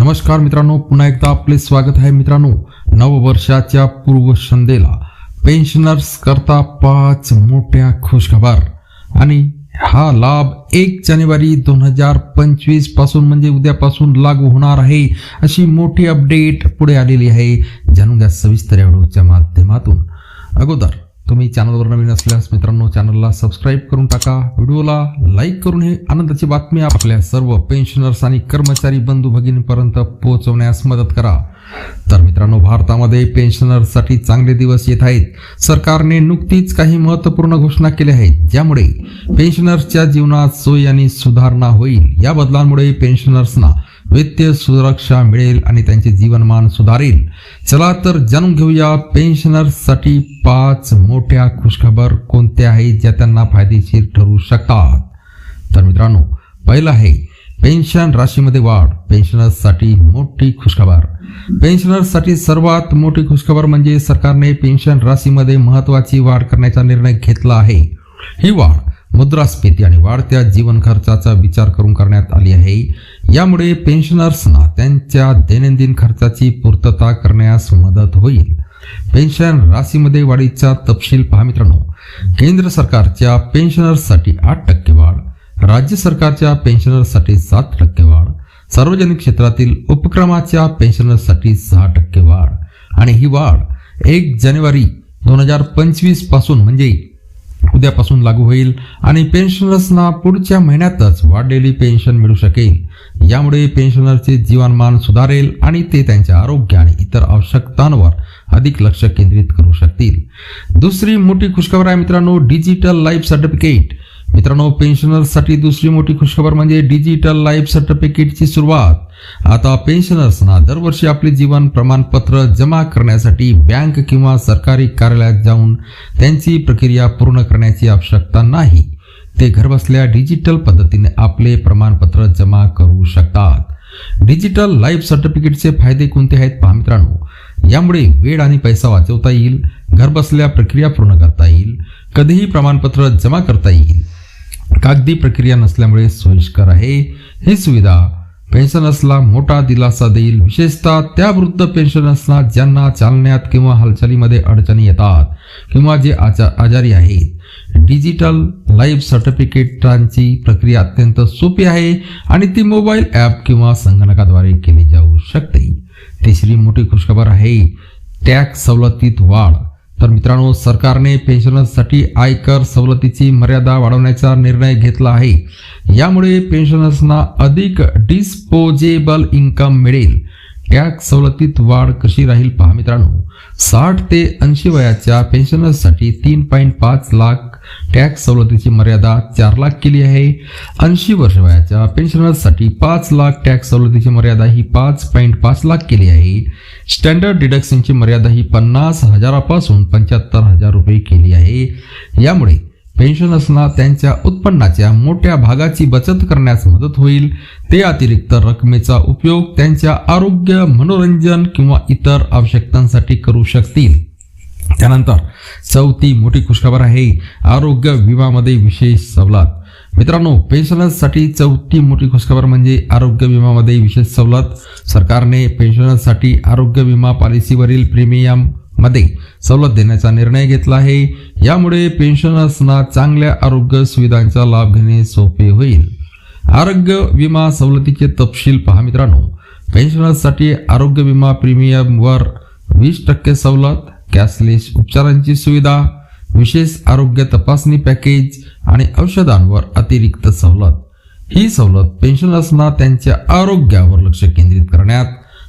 नमस्कार मित्रांनो पुन्हा एकदा आपले स्वागत आहे मित्रांनो नववर्षाच्या पूर्वसंध्येला. पेन्शनर्स करता पाच मोठ्या खुशखबर. आणि हा लाभ एक जानेवारी दोन हजार पंचवीसपासून म्हणजे उद्यापासून लागू होणार आहे अशी मोठी अपडेट पुढे आलेली आहे जाणून घ्या सविस्तर व्हिडिओच्या माध्यमातून. अगोदर तुम्ही चॅनलवर नवीन असल्यास मित्रांनो चॅनलला सबस्क्राईब करून टाका. व्हिडिओला लाईक करून हे आनंदाची बातमी आपल्या सर्व पेन्शनर्स आणि कर्मचारी बंधू भगिनीपर्यंत पोहोचवण्यास मदत करा. तर मित्रांनो भारतामध्ये पेन्शनर्ससाठी चांगले दिवस येत आहेत. सरकारने नुकतीच काही महत्त्वपूर्ण घोषणा केल्या आहेत. ज्यामुळे पेन्शनर्सच्या जीवनात सोय आणि सुधारणा होईल. या बदलांमुळे पेन्शनर्सना वित्तीय सुरक्षा मिळेल आणि त्यांचे जीवनमान सुधारेल. चला तर जाणून घेऊया पेन्शनर्ससाठी पाच मोठ्या खुशखबर कोणत्या आहेत ज्या त्यांना फायदेशीर ठरू शकतात? तर मित्रांनो पहिलं आहे पेन्शन राशीमध्ये वाढ. पेन्शनर्ससाठी मोठी खुशखबर. पेन्शनर्ससाठी सर्वात मोठी खुशखबर म्हणजे सरकारने पेन्शन राशीमध्ये महत्त्वाची वाढ करण्याचा निर्णय घेतला आहे. ही वाढ मुद्रास्फीती आणि वाढत्या जीवन खर्चाचा विचार करून करण्यात आली आहे. यामुळे पेन्शनर्सना त्यांच्या दैनंदिन खर्चाची पूर्तता करण्यास मदत होईल. पेन्शन राशीमध्ये वाढीचा तपशील पहा मित्रांनो. केंद्र सरकारच्या पेन्शनर्ससाठी आठ टक्के वाढ राज्य सरकारच्या पेन्शनर्ससाठी सात टक्के वाढ सार्वजनिक क्षेत्रातील उपक्रमाच्या पेन्शनर्ससाठी सहा टक्के वाढ. आणि ही वाढ एक जानेवारी दोन हजार पंचवीसपासून म्हणजे उद्यापासून लागू होईल आणि पेन्शनर्सना पुढच्या महिन्यातच वाढलेली पेन्शन मिळू शकेल. यामुळे पेन्शनरचे जीवनमान सुधारेल आणि ते त्यांच्या आरोग्य आणि इतर आवश्यकतांवर अधिक लक्ष केंद्रित करू शकतील. दुसरी मोठी खुशखबर आहे मित्रांनो डिजिटल लाईफ सर्टिफिकेट मित्रांनो पेन्शनर्ससाठी दुसरी मोठी खुशखबर म्हणजे डिजिटल लाईफ सर्टिफिकेटची सुरुवात. आता पेन्शनर्सना दरवर्षी आपले जीवन प्रमाणपत्र जमा करण्यासाठी बँक किंवा सरकारी कार्यालयात जाऊन त्यांची प्रक्रिया पूर्ण करण्याची आवश्यकता नाही. ते घरबसल्या डिजिटल पद्धतीने आपले प्रमाणपत्र जमा करू शकतात. डिजिटल लाईफ सर्टिफिकेटचे फायदे कोणते आहेत पहा मित्रांनो. यामुळे वेळ आणि पैसा वाचवता येईल घरबसल्या प्रक्रिया पूर्ण करता येईल कधीही प्रमाणपत्र जमा करता येईल. कागदी प्रक्रिया नसल्यामुळे सोयीस्कर आहे. ही सुविधा पेन्शनर्सला मोठा दिलासा देईल. विशेषतः त्या वृद्ध पेन्शनर्सना ज्यांना चालण्यात किंवा हालचालीमध्ये अडचणी येतात किंवा जे आजा आजारी आहेत. डिजिटल लाईफ सर्टिफिकेटांची प्रक्रिया अत्यंत सोपी आहे आणि ती मोबाईल ॲप किंवा संगणकाद्वारे केली जाऊ शकते. तिसरी मोठी खुशखबर आहे टॅक्स सवलतीत वाढ. तर मित्रांनो सरकारने पेन्शनर्ससाठी आयकर सवलतीची मर्यादा वाढवण्याचा निर्णय घेतला आहे. यामुळे पेन्शनर्सना अधिक डिस्पोजेबल इन्कम मिळेल. टॅक्स सवलतीत वाढ कशी राहील पहा मित्रांनो. साठ ते ऐंशी वयाच्या पेन्शनर्ससाठी तीन पॉईंट पाच लाख टॅक्स सवलतीची मर्यादा चार लाख केली आहे. ऐंशी वर्ष वयाच्या पेन्शनर्ससाठी पाच लाख टॅक्स सवलतीची मर्यादा ही पाच पॉईंट पाच लाख केली आहे. स्टँडर्ड डिडक्शनची मर्यादा ही पन्नास हजारापासून पंच्याहत्तर हजार रुपये केली आहे. यामुळे पेन्शनर्सना त्यांच्या उत्पन्नाच्या मोठ्या भागाची बचत करण्यास मदत होईल. ते अतिरिक्त रकमेचा उपयोग त्यांच्या आरोग्य मनोरंजन किंवा इतर आवश्यकतांसाठी करू शकतील. त्यानंतर चौथी मोठी खुशखबर आहे आरोग्य विमामध्ये विशेष सवलत. मित्रांनो पेन्शनर्ससाठी चौथी मोठी खुशखबर म्हणजे आरोग्य विमामध्ये विशेष सवलत. सरकारने पेन्शनर्ससाठी आरोग्य विमा पॉलिसीवरील प्रीमियममध्ये सवलत देण्याचा निर्णय घेतला आहे. यामुळे पेन्शनर्सना चांगल्या आरोग्य सुविधांचा लाभ घेणे सोपे होईल. आरोग्य विमा सवलतीचे तपशील पहा मित्रांनो. पेन्शनर्ससाठी आरोग्य विमा प्रीमियमवर वीस टक्के सवलत कॅशलेस उपचारांची सुविधा विशेष आरोग्य तपासणी पॅकेज आणि औषधांवर अतिरिक्त सवलत. ही सवलत पेन्शनर्सना त्यांच्या आरोग्यावर लक्ष केंद्रित करण्यात.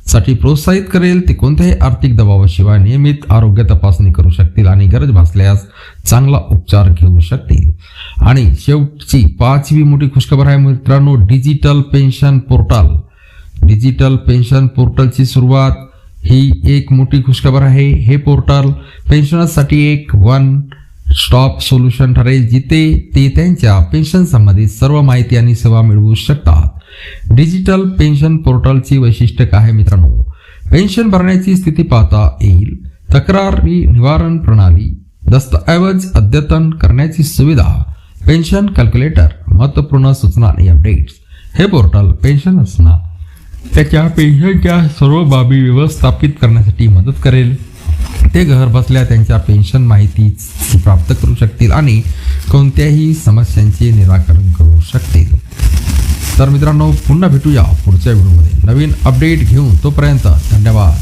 साठी प्रोत्साहित करेल ते कोणत्याही आर्थिक दबावाशिवाय नियमित आरोग्य तपासणी करू शकतील आणि गरज भासल्यास चांगला उपचार घेऊ शकतील. आणि शेवटची पाचवी मोठी खुशखबर आहे मित्रांनो digital pension portal. Digital pension पोर्टलची सुरुवात ही एक मोठी खुशखबर आहे. हे पोर्टल पेन्शनर्ससाठी एक वन स्टॉप सोल्युशन ठरेल जिथे ते त्यांच्या पेन्शन संबंधित सर्व माहिती आणि सेवा मिळवू शकतात. डिजिटल पेन्शन पोर्टलची वैशिष्ट्य काय मित्रांनो? पेन्शन भरण्याची स्थिती पाहता येईल. तक्रारी निवारण प्रणाली दस्तऐवज अद्यतन करण्याची सुविधा पेन्शन कॅल्क्युलेटर महत्त्वपूर्ण सूचना आणि अपडेट्स. हे पोर्टल पेन्शनर्सना त्याच्या पेन्शनच्या सर्व बाबी व्यवस्थापित करण्यासाठी मदत करेल. ते घर बसल्या त्यांच्या पेन्शन माहिती प्राप्त करू शकतील आणि कोणत्याही समस्यांचे निराकरण करू शकतील. तर मित्रांनो पुन्हा भेटूया पुढच्या व्हिडिओमध्ये. नवीन अपडेट घेऊन तोपर्यंत धन्यवाद.